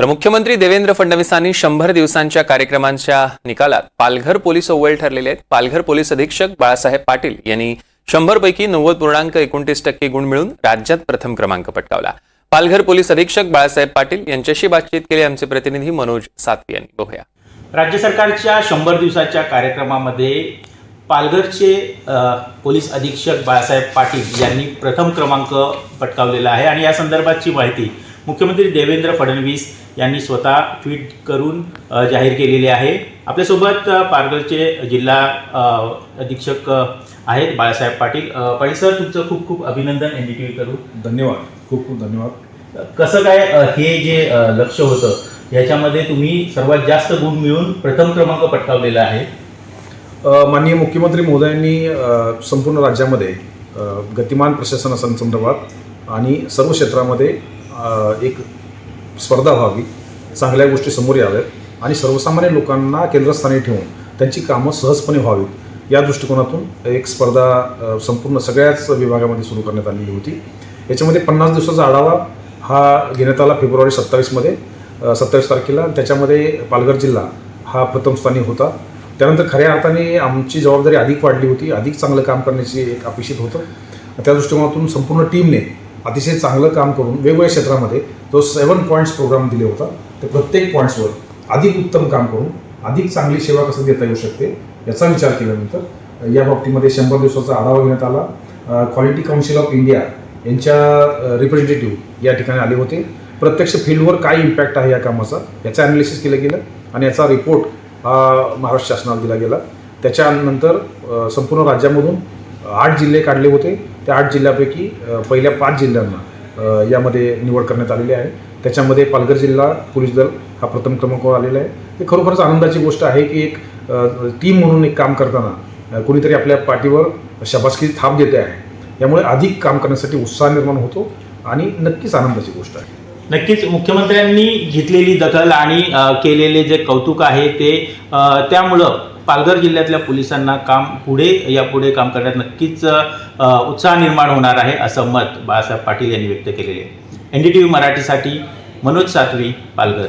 तर मुख्यमंत्री देवेंद्र फडणवीसांनी शंभर दिवसांच्या कार्यक्रमांच्या निकालात पालघर पोलीस अव्वल ठरलेले आहेत. पालघर पोलीस अधीक्षक बाळासाहेब पाटील यांनी शंभर पैकी नव्वद पूर्णांक एकोणतीस टक्के गुण मिळून राज्यात प्रथम क्रमांक पटकावला. पालघर पोलीस अधीक्षक बाळासाहेब पाटील यांच्याशी बातचीत केली. आमचे प्रतिनिधी मनोज सातवी यांनी. बघूया. राज्य सरकारच्या शंभर दिवसाच्या कार्यक्रमामध्ये पालघरचे पोलीस अधीक्षक बाळासाहेब पाटील यांनी प्रथम क्रमांक पटकावलेला आहे. आणि या संदर्भातची माहिती मुख्यमंत्री देवेंद्र फडणवीस यांनी स्वतः ट्विट करून जाहीर केलेली आहे. आपल्यासोबत पालघरचे जिल्हा अधीक्षक आहेत बाळासाहेब पाटील. पाटील सर तुमचं खूप खूप अभिनंदन एन डी टी व्ही करून. धन्यवाद. खूप खूप धन्यवाद. कसं काय हे जे लक्ष होतं याच्यामध्ये तुम्ही सर्वात जास्त गुण मिळून प्रथम क्रमांक पटकावलेला आहे? माननीय मुख्यमंत्री महोदयांनी अ, संपूर्ण राज्यामध्ये गतिमान प्रशासनासंदर्भात आणि सर्व क्षेत्रामध्ये एक स्पर्धा व्हावी चांगल्या गोष्टी समोर याव्यात आणि सर्वसामान्य लोकांना केंद्रस्थानी ठेवून त्यांची कामं सहजपणे व्हावीत. या दृष्टिकोनातून एक स्पर्धा संपूर्ण सगळ्याच विभागामध्ये सुरू करण्यात आलेली होती. याच्यामध्ये पन्नास दिवसाचा आढावा हा घेण्यात आला फेब्रुवारी सत्तावीसमध्ये सत्तावीस तारखेला. त्याच्यामध्ये पालघर जिल्हा हा प्रथम स्थानी होता. त्यानंतर खऱ्या अर्थाने आमची जबाबदारी अधिक वाढली होती. अधिक चांगलं काम करण्याची एक अपेक्षित होतं. त्या दृष्टिकोनातून संपूर्ण टीमने अतिशय चांगलं काम करून वेगवेगळ्या क्षेत्रामध्ये जो सेवन पॉईंट्स प्रोग्राम दिले होता. ते प्रत्येक पॉईंट्सवर अधिक उत्तम काम करून अधिक चांगली सेवा कसं देता येऊ शकते याचा विचार केल्यानंतर या बाबतीमध्ये शंभर दिवसाचा आढावा घेण्यात आला. क्वालिटी काउन्सिल ऑफ इंडिया यांच्या रिप्रेझेंटेटिव्ह या ठिकाणी आले होते. प्रत्यक्ष फील्डवर काय इम्पॅक्ट आहे या कामाचा याचं ॲनालिसिस केलं गेलं आणि याचा रिपोर्ट हा महाराष्ट्र शासनाला दिला गेला. त्याच्यानंतर संपूर्ण राज्यामधून आठ जिल्हे काढले होते. त्या आठ जिल्ह्यापैकी पहिल्या पाच जिल्ह्यांना यामध्ये निवड करण्यात आलेली आहे. त्याच्यामध्ये पालघर जिल्हा पोलीस दल हा प्रथम क्रमांकावर आलेला आहे. हे खरोखरच आनंदाची गोष्ट आहे की एक टीम म्हणून एक काम करताना कुणीतरी कोणीतरी आपल्या पाठीवर शबासकीची थाप देते आहे. यामुळे अधिक काम करण्यासाठी उत्साह निर्माण होतो आणि नक्कीच आनंदाची गोष्ट आहे. नक्कीच मुख्यमंत्र्यांनी घेतलेली दखल आणि केलेले जे कौतुक आहे ते त्यामुळं पालघर जिल्ह्यातल्या पोलिसांना काम पुढे यापुढे काम करण्यात नक्कीच उत्साह निर्माण होणार आहे असं मत बाळासाहेब पाटील यांनी व्यक्त केलेले आहे. एन डी टी व्ही मराठीसाठी मनोज सातवी पालघर.